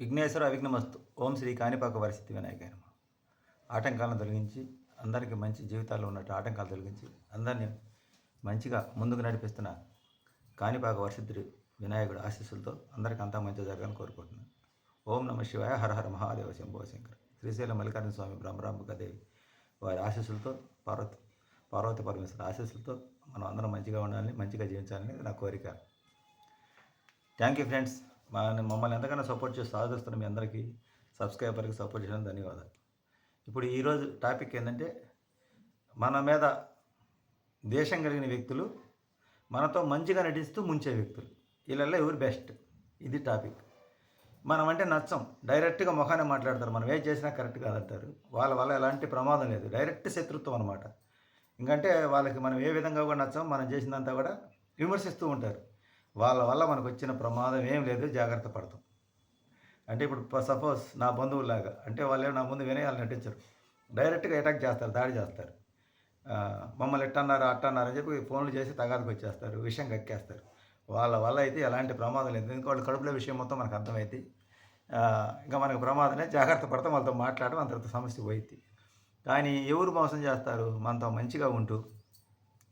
విఘ్నేశ్వర అవిఘ్నమస్తు. ఓం శ్రీ కాణిపాక వరసిద్ధి వినాయక ఆటంకాలను తొలగించి అందరికీ మంచి జీవితాల్లో ఉన్నట్టు ఆటంకాలు తొలగించి అందరినీ మంచిగా ముందుకు నడిపిస్తున్న కాణిపాక వరసిద్ధుడి వినాయకుడు ఆశీస్సులతో అందరికీ అంతా మంచి జరగాలని కోరుకుంటున్నాను. ఓం నమ శివాయ హర హర మహాదేవ శంభో శంకర్. శ్రీశైలం మల్లికార్జున స్వామి బ్రహ్మరాంబికాదేవి వారి ఆశీస్సులతో పార్వతి పార్వతి పరమేశ్వర ఆశీస్సులతో మనం అందరం మంచిగా ఉండాలని మంచిగా జీవించాలని నా కోరిక. Thank you friends. మా మమ్మల్ని ఎంతగానో సపోర్ట్ చేసి సాధిస్తున్న మీ అందరికీ సబ్స్క్రైబర్కి సపోర్ట్ చేయడం ధన్యవాదాలు. ఇప్పుడు ఈరోజు టాపిక్ ఏంటంటే మన మీద దేశం కలిగిన వ్యక్తులు మనతో మంచిగా నటిస్తూ ముంచే వ్యక్తులు. వీళ్ళల్లో ఎవరు బెస్ట్? ఇది టాపిక్. మనం అంటే నచ్చం. డైరెక్ట్గా ముఖానే మాట్లాడతారు. మనం ఏం చేసినా కరెక్ట్ కాదంటారు. వాళ్ళ వల్ల ఎలాంటి ప్రమాదం లేదు. డైరెక్ట్ శత్రుత్వం అనమాట ఇంకంటే వాళ్ళకి మనం ఏ విధంగా కూడా నచ్చం మనం చేసినంతా కూడా విమర్శిస్తూ ఉంటారు. వాళ్ళ వల్ల మనకు వచ్చిన ప్రమాదం ఏం లేదు జాగ్రత్త పడతాం. అంటే ఇప్పుడు సపోజ్ నా బంధువులాగా అంటే వాళ్ళు నా ముందు వినయాలు నటించరు. డైరెక్ట్గా అటాక్ చేస్తారు దాడి చేస్తారు. మమ్మల్ని ఎట్టన్నారు అట్టన్నారు అని చెప్పి ఫోన్లు చేసి తగాదికి వచ్చేస్తారు విషయం కక్కేస్తారు. వాళ్ళ వల్ల అయితే ఎలాంటి ప్రమాదం లేదు. ఎందుకంటే వాళ్ళ కడుపులో విషయం మొత్తం మనకు అర్థమైంది ఇంకా మనకు ప్రమాదమే జాగ్రత్త పడతాం వాళ్ళతో మాట్లాడడం అంత సమస్య పోయింది కానీ ఎవరు మోసం చేస్తారు? మనతో మంచిగా ఉంటూ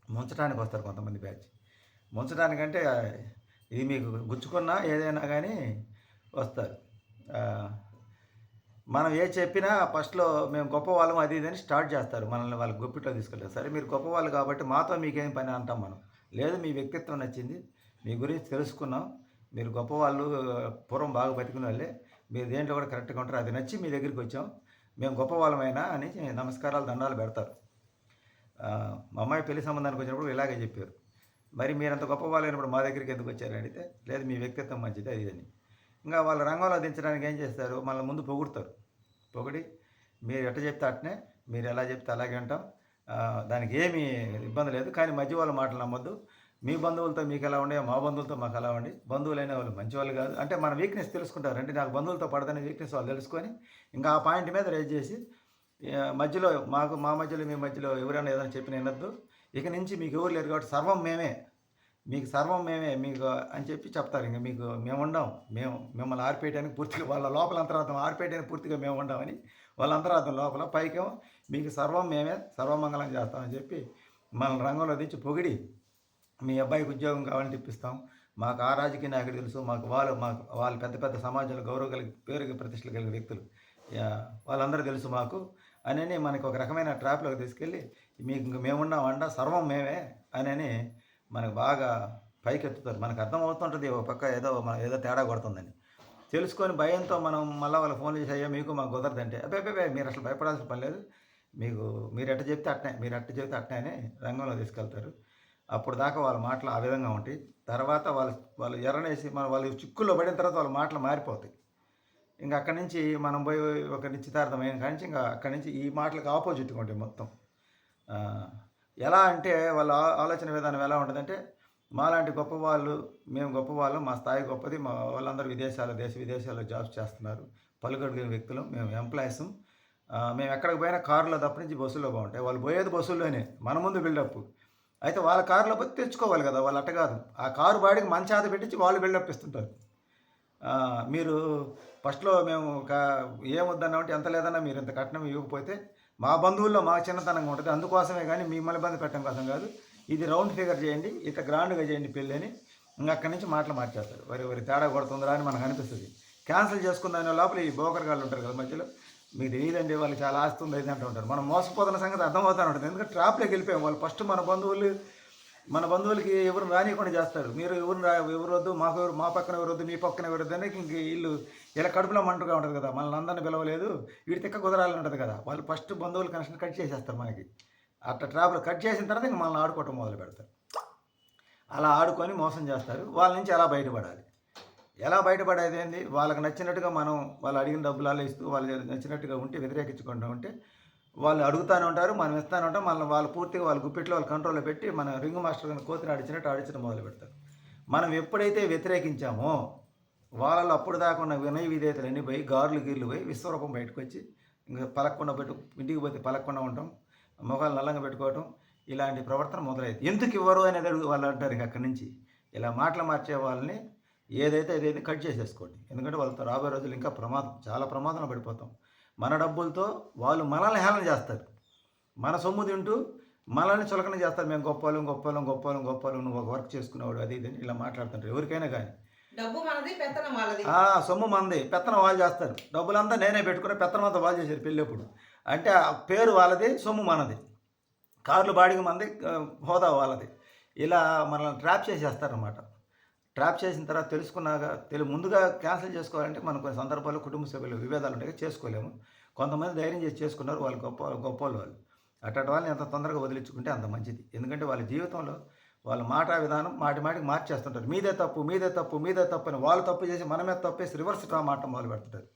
ముంచడానికి వస్తారు కొంతమంది బ్యాచ్. ముంచడానికంటే ఇది మీకు గుచ్చుకున్నా ఏదైనా కానీ వస్తారు మనం ఏ చెప్పినా ఫస్ట్లో మేము గొప్ప వాళ్ళం అది ఇది అని స్టార్ట్ చేస్తారు. మనల్ని వాళ్ళు గుప్పిట్లో తీసుకెళ్తారు. సరే మీరు గొప్ప వాళ్ళు కాబట్టి మాతో మీకేం పని అంటాం మనం. లేదు మీ వ్యక్తిత్వం నచ్చింది. మీ గురించి తెలుసుకున్నాం. మీరు గొప్పవాళ్ళు పూర్వం బాగా బతికిన వాళ్ళే. మీరు దేంట్లో కూడా కరెక్ట్గా ఉంటారు అది నచ్చి మీ దగ్గరికి వచ్చాం. మేము గొప్ప వాళ్ళమైనా అని నమస్కారాలు దండాలు పెడతారు. మా అమ్మాయి పెళ్ళి సంబంధానికి వచ్చినప్పుడు ఇలాగే చెప్పారు. మరి మీరంత గొప్ప వాళ్ళైనప్పుడు మా దగ్గరికి ఎందుకు వచ్చారు అడిగితే లేదు మీ వ్యక్తిత్వం మంచిది అది అని. ఇంకా వాళ్ళ రంగంలో దించడానికి ఏం చేస్తారు? మళ్ళీ ముందు పొగుడతారు. పొగిడి మీరు ఎట్ట చెప్తే అట్నే మీరు ఎలా చెప్తే అలాగే ఉంటాం దానికి ఏమీ ఇబ్బంది లేదు. కానీ మధ్య వాళ్ళ మాటలు నమ్మొద్దు. మీ బంధువులతో మీకు ఎలా ఉండే మా బంధువులతో మాకు ఎలా ఉండి? బంధువులైన వాళ్ళు మంచి వాళ్ళు కాదు. అంటే మన వీక్నెస్ తెలుసుకుంటారు. అంటే నాకు బంధువులతో పడదని వీక్నెస్ వాళ్ళు తెలుసుకొని ఇంకా ఆ పాయింట్ మీద రేజ్ చేసి మధ్యలో మాకు మా మధ్యలో మీ మధ్యలో ఎవరైనా ఏదైనా చెప్పిన వినొద్దు. ఇక నుంచి మీకు ఎవరు లేరు కాబట్టి సర్వం మేమే. మీకు సర్వం మేమే మీకు అని చెప్పి చెప్తారు. ఇంకా మీకు మేము ఉండం. మేము మిమ్మల్ని ఆర్పేయడానికి పూర్తిగా వాళ్ళ లోపల అంతరార్థం ఆర్పేయడానికి పూర్తిగా మేము ఉండమని వాళ్ళ అంతరార్థం లోపల పైకేమో మీకు సర్వం మేమే సర్వమంగళం చేస్తామని చెప్పి మన రంగంలో దించి పొగిడి మీ అబ్బాయికి ఉద్యోగం కావాలని తెప్పిస్తాం మాకు ఆ రాజకీయ నాయకుడు తెలుసు. మాకు వాళ్ళు మాకు వాళ్ళు పెద్ద పెద్ద సమాజంలో గౌరవ కలిగి పేరు ప్రతిష్టలు కలిగిన వ్యక్తులు. వాళ్ళందరూ తెలుసు మాకు. అని మనకి ఒక రకమైన ట్రాప్లోకి తీసుకెళ్ళి మీకు ఇంక మేమున్నాం సర్వం మేమే అని మనకు బాగా పైకెత్తుతారు. మనకు అర్థమవుతుంటుంది ఒక పక్క ఏదో మన ఏదో తేడా కొడుతుందని. తెలుసుకొని భయంతో మనం మళ్ళీ వాళ్ళ ఫోన్ చేసి అయ్యా మీకు మాకు కుదరదంటే. అబ్బాయి అబ్బాయి మీరు అసలు భయపడాల్సిన పని లేదు. మీకు మీరు ఎట్ట చెప్తే అట్నే మీరు ఎట్ట చెప్తే అట్నే అని రంగంలో తీసుకెళ్తారు. అప్పుడు దాకా వాళ్ళ మాటలు ఆ విధంగా ఉంటాయి. తర్వాత వాళ్ళు వాళ్ళు ఎర్రనేసి మన వాళ్ళు చిక్కుల్లో పడిన తర్వాత వాళ్ళ మాటలు మారిపోతాయి. ఇంకా అక్కడి నుంచి మనం పోయి ఒక నిశ్చితార్థం అయిన కాడి నుంచి ఇంకా అక్కడి నుంచి ఈ మాటలకు ఆపోజిట్గా ఉంటాయి మొత్తం. ఎలా అంటే వాళ్ళ ఆలోచన విధానం ఎలా ఉంటుందంటే మాలాంటి గొప్ప వాళ్ళు మేము గొప్ప వాళ్ళు మా స్థాయి గొప్పది మా వాళ్ళందరూ విదేశాలు దేశ విదేశాల్లో జాబ్స్ చేస్తున్నారు. పలుకడిగిన వ్యక్తులు మేము ఎంప్లాయీస్ మేము ఎక్కడికి పోయినా కారులో తప్ప నుంచి బస్సులో బాగుంటాయి. వాళ్ళు పోయేది బస్సుల్లోనే మన ముందు బిల్డప్ అయితే వాళ్ళ కారులో పోతే తెచ్చుకోవాలి కదా వాళ్ళు అట్ట కాదు. ఆ కారు బాడికి మంచి ఆద పెట్టించి వాళ్ళు బిల్డప్ ఇస్తుంటారు. మీరు ఫస్ట్లో మేము ఏమొద్దన్నా అంటే ఎంత లేదన్నా మీరు ఇంత కట్నం ఇవ్వకపోతే మా బంధువుల్లో మా చిన్నతనంగా ఉంటుంది. అందుకోసమే కానీ మిమ్మల్ని ఇబ్బంది పెట్టడం కోసం కాదు. ఇది రౌండ్ ఫిగర్ చేయండి ఇక గ్రాండ్గా చేయండి పెళ్ళి అని ఇంకా అక్కడి నుంచి మాటలు మార్చేస్తారు. వరి వరి తేడా కొడుతుందిరా అని మనకు అనిపిస్తుంది. క్యాన్సిల్ చేసుకుందాని లోపల ఈ బోకర్గాళ్ళు ఉంటారు కదా మధ్యలో. మీకు తెలియదండి వాళ్ళు చాలా ఆస్తి ఉంది అంటూ ఉంటారు. మనం మోసపోతున్న సంగతి అర్థమవుతూ ఉంటుంది. ఎందుకంటే ట్రాప్లోకి వెళ్ళిపోయాం. వాళ్ళు ఫస్ట్ మన బంధువులు మన బంధువులకి ఎవరు రానియకుండా చేస్తారు. మీరు ఎవరు రా ఎవరు వద్దు మాకు ఎవరు మా పక్కన ఎవరొద్దు మీ పక్కన ఎవరు వద్దు అని ఇంక వీళ్ళు ఇలా కడుపులో మంటగా ఉంటుంది కదా మనల్ని అందరిని పిలవలేదు వీడి తిక్క కుదరాలని ఉంటుంది కదా వాళ్ళు ఫస్ట్ బంధువుల కనెక్షన్ కట్ చేసేస్తారు మనకి. అట్లా ట్రాప్లో కట్ చేసిన తర్వాత ఇంక మనల్ని ఆడుకోవటం మొదలు పెడతారు. అలా ఆడుకొని మోసం చేస్తారు. వాళ్ళ నుంచి ఎలా బయటపడాలి? ఎలా బయటపడేది ఏంది? వాళ్ళకి నచ్చినట్టుగా మనం వాళ్ళు అడిగిన డబ్బులు ఇస్తూ వాళ్ళు నచ్చినట్టుగా ఉంటే వ్యతిరేకించుకుంటూ ఉంటే వాళ్ళు అడుగుతానే ఉంటారు మనం ఇస్తానే ఉంటాం మళ్ళీ వాళ్ళు పూర్తిగా వాళ్ళ గుప్పిట్లో వాళ్ళ కంట్రోల్లో పెట్టి మన రింగ్ మాస్టర్ కానీ కోతిని ఆడించినట్టు ఆడించడం మొదలు పెడతారు. మనం ఎప్పుడైతే వ్యతిరేకించామో వాళ్ళలో అప్పుడు దాకా ఉన్న వినయ విధేయతలు అన్నీ పోయి గారులు గీర్లు పోయి విశ్వరూపం బయటకు వచ్చి ఇంకా పలక్కుండా పెట్టు ఇంటికి పోతే పలక్కుండా ఉండటం మొఖాలు నల్లంగా పెట్టుకోవటం ఇలాంటి ప్రవర్తన మొదలైంది. ఎందుకు ఇవ్వరు అనేది అడుగు వాళ్ళు అంటారు ఇంక అక్కడి నుంచి. ఇలా మాటలు మార్చే వాళ్ళని ఏదైతే అదైతే కట్ చేసేసుకోండి. ఎందుకంటే వాళ్ళతో రాబోయే రోజులు ఇంకా ప్రమాదం చాలా ప్రమాదంలో పడిపోతాం. మన డబ్బులతో వాళ్ళు మనల్ని హేళన చేస్తారు. మన సొమ్ము తింటూ మనల్ని చులకన చేస్తారు. మేము గొప్పలం గొప్పలం గొప్పలం గొప్పలం నువ్వు ఒక వర్క్ చేసుకునేవాడు అది ఇది ఇలా మాట్లాడుతుంటారు. ఎవరికైనా కానీ. డబ్బు మనది పెత్తనం వాళ్ళది. ఆ సొమ్ము మంది. పెత్తనం వాళ్ళు చేస్తారు. డబ్బులంతా నేనే పెట్టుకుని పెత్తనం అంతా వాళ్ళు చేశారు పెళ్ళప్పుడు. అంటే ఆ పేరు వాళ్ళది సొమ్ము మనది. కార్లు బాడిగ మంది హోదా వాళ్ళది. ఇలా మనల్ని ట్రాప్ చేసేస్తారనమాట ట్రాప్ చేసిన తర్వాత తెలుసుకున్నాక తెలు ముందుగా క్యాన్సిల్ చేసుకోవాలంటే మనం కొన్ని సందర్భాల్లో కుటుంబ సభ్యులు విభేదాలు ఉంటాయి చేసుకోలేము. కొంతమంది ధైర్యం చేసి చేసుకున్నారు వాళ్ళు గొప్ప గొప్ప వాళ్ళు అట్లాంటి వాళ్ళని ఎంత తొందరగా వదిలించుకుంటే అంత మంచిది. ఎందుకంటే వాళ్ళ జీవితంలో వాళ్ళ మాట విధానం మాటి మాటికి మార్చేస్తుంటారు. మీదే తప్పు మీదే తప్పు మీదే తప్పు అని వాళ్ళు తప్పు చేసి మనమే తప్పేసి రివర్స్ డ్రా మాట మొదలు పెడుతుంటారు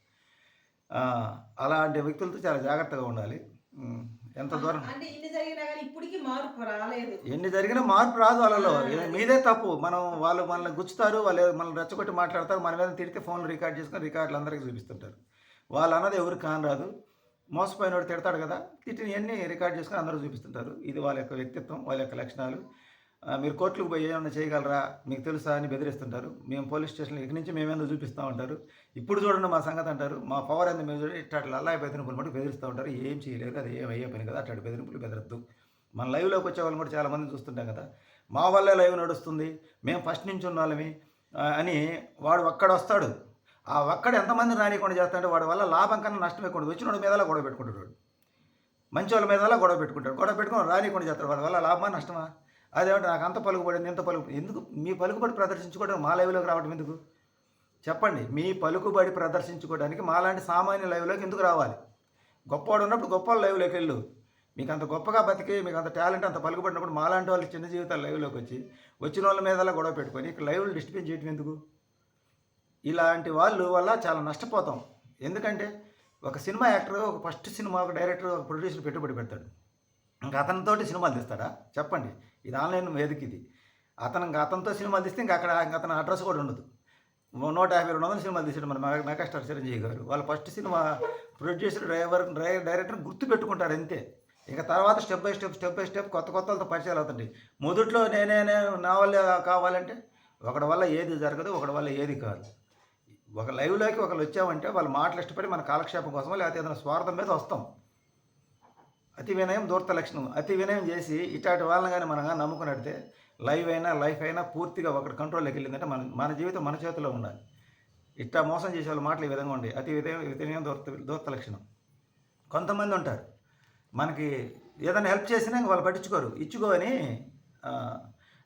అలాంటి వ్యక్తులతో చాలా జాగ్రత్తగా ఉండాలి. ఎంత దూరం? అంటే ఇన్ని జరిగినా కానీ ఇప్పటికీ మార్పు రాలేదు. ఎన్ని జరిగినా మార్పు రాదు వాళ్ళలో. మీదే తప్పు. మనం వాళ్ళు మనల్ని గుచ్చుతారు వాళ్ళు మనల్ని రెచ్చగొట్టి మాట్లాడతారు మన మీద తిడితే ఫోన్లు రికార్డ్ చేసుకొని రికార్డులు అందరికీ చూపిస్తుంటారు. వాళ్ళు అన్నది ఎవరికి కానరాదు మోసపోయినోడు తిడతాడు కదా తిట్టిన అన్ని రికార్డ్ చేసుకొని అందరూ చూపిస్తుంటారు. ఇది వాళ్ళ యొక్క వ్యక్తిత్వం వాళ్ళ యొక్క లక్షణాలు. మీరు కోర్టులకు పోయి ఏమైనా చేయగలరా? మీకు తెలుసా అని బెదిరిస్తుంటారు. మేము పోలీస్ స్టేషన్లో ఇక్కడి నుంచి మేమేందో చూపిస్తూ ఉంటారు. ఇప్పుడు చూడండి మా సంగతి అంటారు. మా పవర్ ఏంది మేము చూడండి ఇట్లా అట్లా అల్లాయి బెదిరింపులు మటు బెదిరిస్తూ ఉంటారు. ఏం చేయలేదు. అది ఏం అయ్యే పని కదా. అట్లాంటి బెదిరింపులు బెదరద్దు. మన లైవ్లోకి వచ్చే వాళ్ళని కూడా చాలామంది చూస్తుంటాం కదా. మా వల్లే లైవ్ నడుస్తుంది. మేము ఫస్ట్ నుంచి ఉన్న వాళ్ళమి అని వాడు ఒక్కడ వస్తాడు. ఆ ఒక్కడ ఎంతమంది రానికుండా చేస్తాడంటే వాడి వల్ల లాభం కన్నా నష్టం ఎక్కువ వచ్చినోడి మీదలా గొడవ పెట్టుకుంటాడు వాడు. మంచి వాళ్ళ మీదలా గొడవ పెట్టుకుంటాడు. గొడవ పెట్టుకుని రానికుండా చేస్తాడు. వాడి వల్ల లాభమా నష్టమా? అదేమంటే నాకు అంత పలుకుబడింది ఇంత పలుకు ఎందుకు? మీ పలుకుబడి ప్రదర్శించుకోవడం మా లైవ్లోకి రావడం ఎందుకు? చెప్పండి మీ పలుకుబడి ప్రదర్శించుకోవడానికి మాలాంటి సామాన్య లైవ్లోకి ఎందుకు రావాలి? గొప్పవాడు ఉన్నప్పుడు గొప్ప వాళ్ళ లైవ్లోకి వెళ్ళు. మీకు అంత గొప్పగా బతికి మీకు అంత టాలెంట్ అంత పలుకుబడినప్పుడు మాలాంటి వాళ్ళు చిన్న జీవితాలు లైవ్లోకి వచ్చి వచ్చిన వాళ్ళ మీద గొడవ పెట్టుకొని ఇక్కడ లైవ్లు డిస్టర్బెన్స్ చేయటం ఎందుకు? ఇలాంటి వాళ్ళు వల్ల చాలా నష్టపోతాం. ఎందుకంటే ఒక సినిమా యాక్టర్ ఒక ఫస్ట్ సినిమా ఒక డైరెక్టర్ ఒక ప్రొడ్యూసర్ పెట్టుబడి పెడతాడు. ఇంకా అతనితోటి సినిమాలు తీస్తాడా? చెప్పండి. ఇది ఆన్లైన్ వేదిక ఇది. అతను ఇంకా అతనితో సినిమాలు తీస్తే ఇంకా అక్కడ ఇంకా అతని అడ్రస్ కూడా ఉండదు. నూట యాభై రెండు వందల సినిమాలు తీసాడు మన మెగాస్టార్ చిరంజీవి గారు. వాళ్ళు first cinema producer driver director గుర్తు పెట్టుకుంటారు అంతే. ఇక తర్వాత step by step step by step కొత్త కొత్త పరిచయాలు అవుతుంటాయి. మొదట్లో నేనే నా వల్ల కావాలంటే ఒకటి వల్ల ఏది జరగదు ఒకటి వల్ల ఏది కాదు. ఒక లైవ్లోకి ఒకరు వచ్చామంటే వాళ్ళు మాటలు ఇష్టపడి మన కాలక్షేపం కోసమో లేకపోతే ఏదైనా స్వార్థం మీద వస్తాం. అతి వినయం దూర్త లక్షణం. అతి వినయం చేసి ఇట్లాంటి వాళ్ళని కానీ మనం కానీ నమ్ముకున్నట్టే లైవ్ అయినా లైఫ్ అయినా పూర్తిగా ఒకటి కంట్రోల్లోకి వెళ్ళిందంటే మన మన జీవితం మన చేతిలో ఉండాలి. ఇట్లా మోసం చేసే వాళ్ళ మాటలు ఈ విధంగా ఉండే అతి వినయం వినయం దూర్త దూర్త లక్షణం. కొంతమంది ఉంటారు. మనకి ఏదైనా హెల్ప్ చేసినా ఇంక వాళ్ళు పట్టించుకోరు. ఇచ్చుకో అని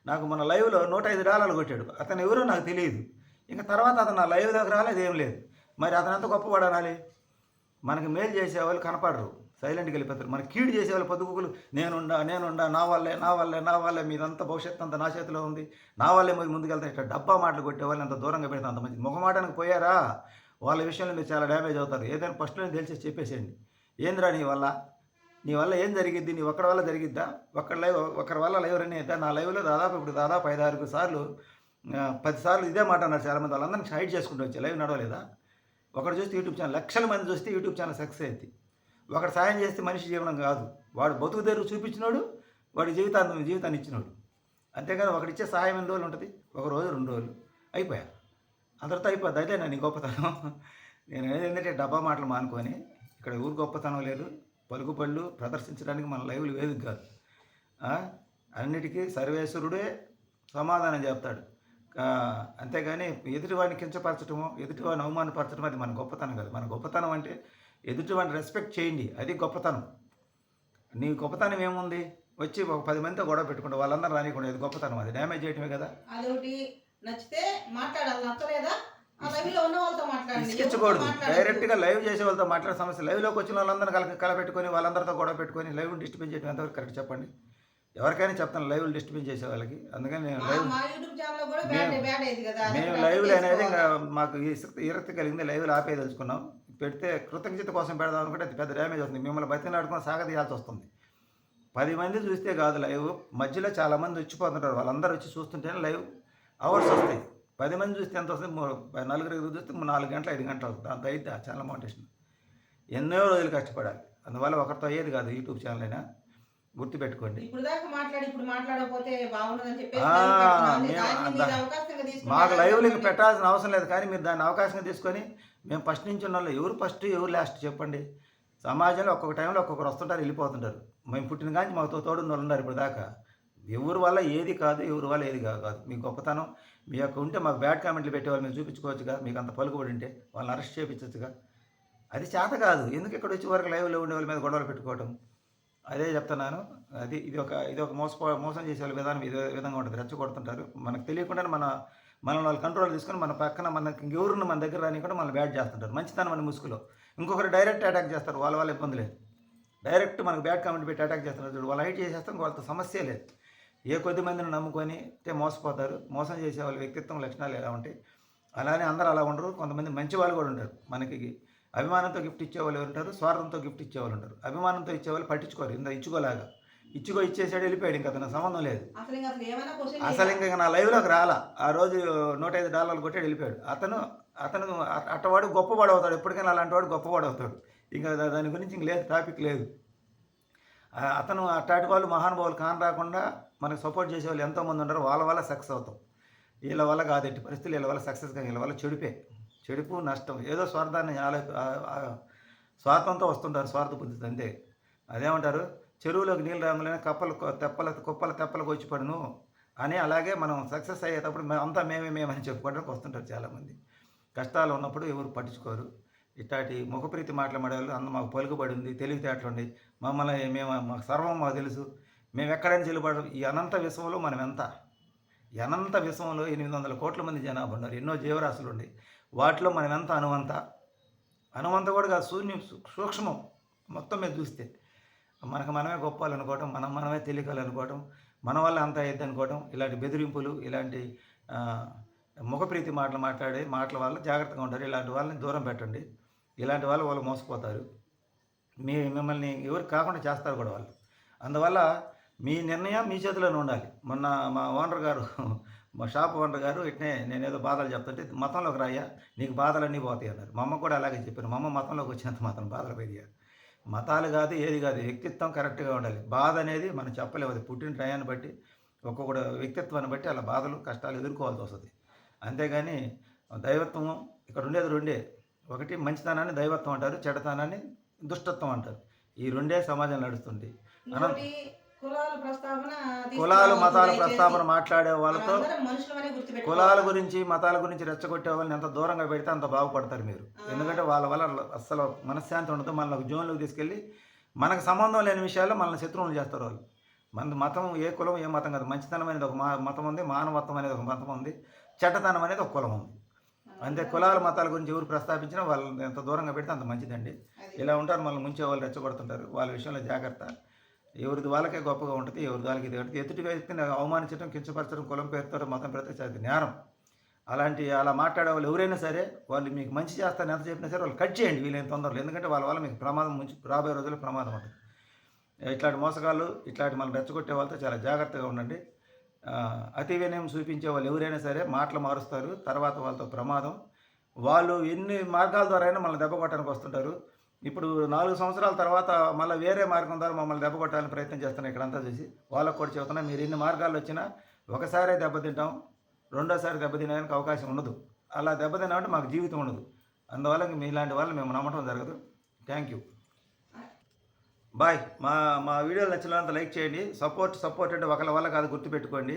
నాకు మన లైవ్లో నూట ఐదు డాలర్లు కొట్టాడు. అతను ఎవరో నాకు తెలియదు. ఇంకా తర్వాత అతను నా లైవ్ దగ్గర రాలేదు ఏం లేదు. మరి అతను ఎంత గొప్పవాడు అనాలి? మనకి మేలు చేసేవాళ్ళు కనపడరు. సైలెంట్కి వెళ్ళిపోతారు. మనకి కీడు చేసేవాళ్ళు పొద్దుగుకులు నేనుండా నేనుండా నా వల్లే నా వల్లే నా వల్లే మీదంతా భవిష్యత్తు అంతా నా చేతిలో ఉంది నా వల్లే మీరు ముందుకెళ్తారు ఇట్లా డబ్బా మాటలు కొట్టే వాళ్ళని అంత దూరంగా పెడితే అంత మంచి ముఖమాటానికి పోయారా? వాళ్ళ విషయంలో మీరు చాలా డ్యామేజ్ అవుతారు. ఏదైనా ఫస్ట్లో తెలిసి చెప్పేసేయండి. ఏందిరా నీ వల్ల? నీ వల్ల ఏం జరిగిద్ది? నీ ఒక్కడి వల్ల జరిగిద్దా? ఒక్కడి లైవ్ ఒకరి వల్ల లైవ్ రన్ అయితే నా లైవ్లో దాదాపు ఇప్పుడు దాదాపు ఐదారు సార్లు పదిసార్లు పది సార్లు ఇదే మాట అన్నారు చాలామంది. వాళ్ళందరినీ హైడ్ చేసుకుంటూ వచ్చి లైవ్ నడవలేదా? ఒకటి చూస్తే యూట్యూబ్ ఛానల్ లక్షల మంది చూస్తే యూట్యూబ్ ఛానల్ సక్సెస్ అయింది. ఒకటి సాయం చేస్తే మనిషి జీవనం కాదు. వాడు బతుకు దగ్గర చూపించినోడు వాడి జీవితాన్ని జీవితాన్ని ఇచ్చినోడు. అంతేగాని ఒకడిచ్చే సహాయం ఎన్ని రోజులు ఉంటుంది? ఒక రోజు రెండు రోజులు. అయిపోయారు. అందరితో అయిపోద్ది. అయితే నా నీ గొప్పతనం. నేను ఏంటంటే డబ్బా మాటలు మానుకొని ఇక్కడ ఊరు గొప్పతనం లేదు. పలుకుపళ్ళు ప్రదర్శించడానికి మన లైవ్లు వేదిక కాదు. అన్నిటికీ సర్వేశ్వరుడే సమాధానం చెప్తాడు. అంతేగాని ఎదుటివాడిని కించపరచడమో ఎదుటివాడిని అవమానపరచడం అది మన గొప్పతనం కాదు. మన గొప్పతనం అంటే ఎదుటివాడిని రెస్పెక్ట్ చేయండి. అది గొప్పతనం. నీ గొప్పతనం ఏముంది? వచ్చి ఒక పది మందితో గొడవ పెట్టుకుంటే వాళ్ళందరూ రానికుండా ఇది గొప్పతనం. అది డ్యామేజ్ చేయటమే కదా. అదొకటి నచ్చితే మాట్లాడాలి నచ్చలేదా? ఇసుకించకూడదు. మాట్లాడొద్దు. డైరెక్ట్గా లైవ్ చేసే వాళ్ళతో మాట్లాడే సమస్య. లైవ్లోకి వచ్చిన వాళ్ళందరూ కల కలపెట్టుకొని వాళ్ళందరితో గొడవ పెట్టుకొని లైవ్ డిస్టర్బెన్స్ చేయడం ఎంతవరకు కరెక్ట్ చెప్పండి? ఎవరికైనా చెప్తాను లైవ్ డిస్టర్బెన్స్ చేసే వాళ్ళకి. అందుకని నేను లైవ్ మేము లైవ్లు అనేది. మాకు ఈరక్తి కలిగింది. లైవ్లు ఆపేదలుచుకున్నాం. పెడితే కృతజ్ఞత కోసం పెడదాం అనుకుంటే అది పెద్ద డ్యామేజ్ వస్తుంది. మిమ్మల్ని బతినాడుకుని సాగదీయాల్సి వస్తుంది. పది మంది చూస్తే కాదు లైవ్ మధ్యలో చాలా మంది వచ్చిపోతుంటారు. వాళ్ళందరూ వచ్చి చూస్తుంటేనే లైవ్ అవర్స్ వస్తాయి. పది మంది చూస్తే ఎంత వస్తుంది? నలుగురు చూస్తే నాలుగు గంటలు ఐదు గంటలు దాంతో అయితే ఆ ఛానల్ మౌంటేషన్ ఎన్నో రోజులు కష్టపడాలి. అందువల్ల ఒకరితో అయ్యేది కాదు యూట్యూబ్ ఛానల్ అయినా. గుర్తుపెట్టుకోండి. లైవ్ మాకు లైవ్లకి మాట్లాడండి. పెట్టాల్సిన అవసరం లేదు కానీ మీరు దాన్ని అవకాశంగా తీసుకొని మేము ఫస్ట్ నుంచి ఉన్న వాళ్ళు ఎవరు ఫస్ట్ ఎవరు లాస్ట్ చెప్పండి. సమాజంలో ఒక్కొక్క టైంలో ఒక్కొక్కరు వస్తుంటారు వెళ్ళిపోతుంటారు. మేము పుట్టిన కానీ మాకు తోడు ఉన్నారు ఇప్పుడు దాకా. ఎవరి వల్ల ఏది కాదు ఎవరి వల్ల ఏది కాదు కాదు. మీ గొప్పతనం మీ యొక్క ఉంటే మాకు బ్యాడ్ కామెంట్లు పెట్టేవాళ్ళు మేము చూపించుకోవచ్చుగా మీకు అంత పలుకుబడి ఉంటే వాళ్ళని అరెస్ట్ చేయించచ్చుగా. అది చేత కాదు. ఎందుకు ఇక్కడ వచ్చి వరకు లైవ్లో ఉండే వాళ్ళ మీద గొడవలు పెట్టుకోవడం అదే చెప్తున్నాను. అది ఇది ఒక ఇది ఒక మోసపో మోసం చేసే వాళ్ళ విధానం ఇదే విధంగా ఉంటుంది. రెచ్చగొడుతుంటారు. మనకు తెలియకుండానే మన మనం వాళ్ళు కంట్రోల్ తీసుకొని మన పక్కన మనకి ఇంకెవరున్న మన దగ్గర రానికుండా మనం బ్యాట్ చేస్తుంటారు. మంచితనం మన ముసుగులో. ఇంకొకరు డైరెక్ట్ అటాక్ చేస్తారు. వాళ్ళ వాళ్ళ ఇబ్బంది లేదు. డైరెక్ట్ మనకు బ్యాట్ కామెంట్ పెట్టి అటాక్ చేస్తున్నారు చూడు. వాళ్ళు హైట్ చేసేస్తాం వాళ్ళతో సమస్య లేదు. ఏ కొద్ది మందిని నమ్ముకొని అంటే మోసపోతారు. మోసం చేసే వాళ్ళ వ్యక్తిత్వం లక్షణాలు ఎలా ఉంటాయి? అలానే అందరూ అలా ఉండరు. కొంతమంది మంచి వాళ్ళు కూడా ఉంటారు. మనకి అభిమానంతో గిఫ్ట్ ఇచ్చేవాళ్ళు ఎవరు ఉంటారు స్వార్థంతో గిఫ్ట్ ఇచ్చేవాళ్ళు ఉంటారు. అభిమానంతో ఇచ్చేవాళ్ళు పట్టించుకోరు. ఇంత ఇచ్చుకోలాగా ఇచ్చుకో ఇచ్చేసాడు వెళ్ళిపోయాడు. ఇంకా అతను సంబంధం లేదు. అసలు ఇంకా నా లైవ్లోకి రాలా. ఆ రోజు నూట ఐదు డాలర్లు కొట్టాడు వెళ్ళిపోయాడు. అతను అతను అట్టవాడు గొప్పవాడు అవుతాడు. ఎప్పటికైనా అలాంటి వాడు గొప్పవాడు అవుతాడు. ఇంకా దాని గురించి ఇంక లేదు టాపిక్ లేదు. అతను అట్లాంటి వాళ్ళు మహానుభావులు కాని రాకుండా మనకు సపోర్ట్ చేసే వాళ్ళు ఎంతోమంది ఉన్నారు వాళ్ళ వల్ల సక్సెస్ అవుతాం. వీళ్ళ వల్ల కాదు ఎట్టి పరిస్థితులు వీళ్ళ వల్ల సక్సెస్ కానీ వీళ్ళ వల్ల చెడిపే. చెడుపు నష్టం. ఏదో స్వార్థాన్ని ఆలో స్వార్థంతో వస్తుంటారు స్వార్థ బుద్ధితో. అంతే. అదేమంటారు? చెరువులోకి నీళ్ళు రాగానే కప్పలు తెప్పల కుప్పల తెప్పలకు వచ్చి పడును అని అలాగే మనం సక్సెస్ అయ్యేటప్పుడు అంతా మేమే మేమని చెప్పుకోవడానికి వస్తుంటారు చాలామంది. కష్టాలు ఉన్నప్పుడు ఎవరు పట్టించుకోరు. ఇట్లాంటి ముఖప్రీతి మాట్లాడే వాళ్ళు మాకు పలుకుబడి ఉంది తెలివితేటలు ఉంది మమ్మల్ని మేము మాకు సర్వం మాకు తెలుసు. మేము ఎక్కడైనా చెల్లుబడు ఈ అనంత విశ్వంలో మనం ఎంత అనంత విశ్వంలో ఎనిమిది వందల కోట్ల మంది జనాభా ఉన్నారు. ఎన్నో జీవరాశులు ఉన్నాయి వాటిలో మనం ఎంత అనువంత? అనువంత కూడా కాదు శూన్యం సూక్ష్మం. మొత్తం మీద చూస్తే మనకు మనమే గొప్పాలు అనుకోవటం మనం మనమే తెలియకలు అనుకోవటం మన వల్ల అంత అయ్యద్ది అనుకోవటం ఇలాంటి బెదిరింపులు ఇలాంటి ముఖప్రీతి మాటలు మాట్లాడే మాటల వల్ల జాగ్రత్తగా ఉంటారు. ఇలాంటి వాళ్ళని దూరం పెట్టండి. ఇలాంటి వాళ్ళు వాళ్ళు మోసపోతారు. మీ మిమ్మల్ని ఎవరు కాకుండా చేస్తారు కూడా వాళ్ళు. అందువల్ల మీ నిర్ణయం మీ చేతిలోనే ఉండాలి. మొన్న మా ఓనర్ గారు మా షాప్ ఓనర్ గారు ఇట్నే నేనేదో బాధలు చెప్తుంటే మతంలోకి రాయ్యా నీకు బాధలన్నీ పోతాయి అన్నారు. మా అమ్మ కూడా అలాగే చెప్పారు. మా అమ్మ మతంలోకి వచ్చినంత మాత్రం బాధలు పెరిగారు మతాలు కాదు ఏది కాదు వ్యక్తిత్వం కరెక్ట్గా ఉండాలి. బాధ అనేది మనం చెప్పలేము. అది పుట్టిన టయాన్ని బట్టి ఒక్కొక్కడు వ్యక్తిత్వాన్ని బట్టి అలా బాధలు కష్టాలు ఎదుర్కోవాల్సి వస్తుంది. అంతేగాని దైవత్వం ఇక్కడ ఉండేది రెండే. ఒకటి మంచితనాన్ని దైవత్వం అంటారు చెడతనాన్ని దుష్టత్వం అంటారు. ఈ రెండే సమాజం నడుస్తుంది కులాల మతాల ప్రస్తావన. మాట్లాడే వాళ్ళతో. కులాల గురించి మతాల గురించి రెచ్చగొట్టే వాళ్ళని ఎంత దూరంగా పెడితే అంత బాగుపడతారు మీరు. ఎందుకంటే వాళ్ళ వల్ల అస్సలు మనశ్శాంతి ఉండదు. మనల్ని ఒక జోన్లోకి తీసుకెళ్ళి మనకు సంబంధం లేని విషయాల్లో మనల్ని శత్రువులు చేస్తారు వాళ్ళు. మన మతం ఏ కులం ఏ మతం కాదు. మంచితనం అనేది ఒక మా- మతం ఉంది మానవత్వం అనేది ఒక మతం ఉంది చెడ్డతనం అనేది ఒక కులం ఉంది. అంతే కులాల మతాల గురించి ఎవరు ప్రస్తాపించినా వాళ్ళని ఎంత దూరంగా పెడితే అంత మంచిదండి. ఇలా ఉంటారు మళ్ళీ ముంచే వాళ్ళు రెచ్చగొడుతుంటారు. వాళ్ళ విషయంలో జాగ్రత్త. ఎవరిది వాళ్ళకే గొప్పగా ఉంటుంది ఎవరిది వాళ్ళకి ఇది ఉంటుంది. ఎదుటి వ్యక్తిని అవమానించడం కించపరచడం కులం పేరుతో మతం పేరుతో అది అలాంటి అలా మాట్లాడే వాళ్ళు ఎవరైనా సరే వాళ్ళు మీకు మంచి చేస్తారని ఎంత చెప్పినా సరే వాళ్ళు కట్ చేయండి వీళ్ళని తొందరలో. ఎందుకంటే వాళ్ళ వల్ల మీకు ప్రమాదం ముంచి రాబోయే రోజుల్లో ప్రమాదం ఉంటుంది. ఇట్లాంటి మోసగాళ్ళు ఇట్లాంటి మనం రెచ్చగొట్టే వాళ్ళతో చాలా జాగ్రత్తగా ఉండండి. అతి వినయం చూపించే వాళ్ళు ఎవరైనా సరే మాటలు మారుస్తారు తర్వాత వాళ్ళతో ప్రమాదం. వాళ్ళు ఎన్ని మార్గాల ద్వారా అయినా మనల్ని దెబ్బ కొట్టడానికి వస్తుంటారు. ఇప్పుడు నాలుగు సంవత్సరాల తర్వాత మళ్ళీ వేరే మార్గం ద్వారా మమ్మల్ని దెబ్బ కొట్టాలని ప్రయత్నం చేస్తున్నాయి ఇక్కడంతా చూసి. వాళ్ళకు కూడా చెబుతున్నా మీరు ఎన్ని మార్గాలు వచ్చినా ఒకసారే దెబ్బతింటాం రెండోసారి దెబ్బతినడానికి అవకాశం ఉండదు. అలా దెబ్బతిన్నామంటే మాకు జీవితం ఉండదు. అందువల్ల మీలాంటి వాళ్ళని మేము నమ్మటం జరగదు. థ్యాంక్ యూ బాయ్ మా మా వీడియోలు నచ్చినంత లైక్ చేయండి. సపోర్ట్ సపోర్ట్ అంటే ఒకళ్ళ వల్ల కాదు గుర్తుపెట్టుకోండి.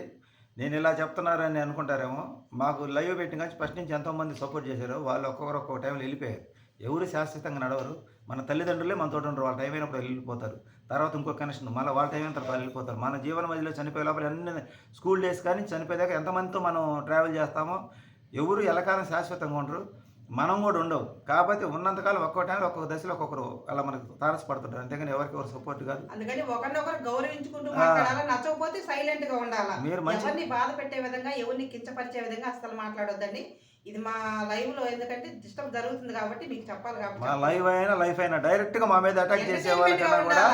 నేను ఇలా చెప్తున్నారని అనుకుంటారేమో. మాకు లైవ్ పెట్టిన కానీ ఫస్ట్ నుంచి ఎంతోమంది సపోర్ట్ చేశారు వాళ్ళు ఒక్కొక్కరు ఒక్కొక్క టైంలో వెళ్ళిపోయారు. ఎవరు శాశ్వతంగా నడవరు. మన తల్లిదండ్రులే మన తోటి ఉండరు. వాళ్ళ టైం అయినప్పుడు వెళ్ళిపోతారు. తర్వాత ఇంకో కనెక్షన్ మళ్ళీ వాళ్ళ టైం అయిన తర్వాత వాళ్ళు వెళ్ళిపోతారు. మన జీవన మధ్యలో చనిపోయే లోపల అన్ని స్కూల్ డేస్ కానీ చనిపోయేదాకా ఎంతమందితో మనం ట్రావెల్ చేస్తామో ఎవరు ఎలకాలం శాశ్వతంగా ఉండరు. మనం కూడా ఉండవు. కాబట్టి ఉన్నంతకాలం ఒక్కో టైంలో ఒక్కొక్క దశలో ఒక్కొక్కరు అలా మనకు తారసపడుతుంటారు అంతేగాని ఎవరికి ఎవరు సపోర్ట్ కాదు. అందుకని ఒకరినొకరు గౌరవించుకుంటూ నచ్చకపోతే సైలెంట్గా ఉండాలా? మీరు మంచి- ఎవరిని బాధ పెట్టే విధంగా ఎవరిని కించపరిచే విధంగా అస్సలు మాట్లాడొద్దండి. ఇది మా లైవ్లో ఎందుకంటే డిస్టర్బ్ జరుగుతుంది కాబట్టి మీకు చెప్పాలి కాబట్టి మా లైవ్ అయినా లైఫ్ అయినా డైరెక్ట్గా మా మీద అటాక్ చేసే వాళ్ళకన్నా కూడా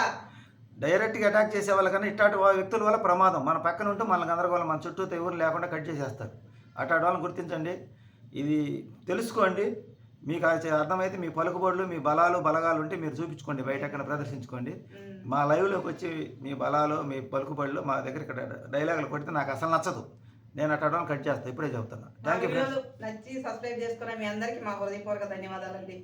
డైరెక్ట్గా అటాక్ చేసే వాళ్ళకన్నా ఇట్లాంటి వ్యక్తుల వల్ల ప్రమాదం. మన పక్కన ఉంటూ మన గందరగోళం మన చుట్టూ ఎవరు లేకుండా కట్ చేసేస్తారు. అట్లాంటి వాళ్ళని గుర్తించండి. ఇది తెలుసుకోండి. మీకు అర్థమైతే మీ పలుకుబడులు మీ బలాలు బలగాలు ఉంటే మీరు చూపించుకోండి బయట ఎక్కడ ప్రదర్శించుకోండి. మా లైవ్లోకి వచ్చి మీ బలాలు మీ పలుకుబడులు మా దగ్గర ఇక్కడ డైలాగులు కొడితే నాకు అసలు నచ్చదు. నేను అట్లా కట్ చేస్తాను ఇప్పుడే చెప్తున్నా. థ్యాంక్ యూ నచ్చి సబ్స్క్రైబ్ చేసుకున్న మీ అందరికీ మా హృదయపూర్వక ధన్యవాదాలండి.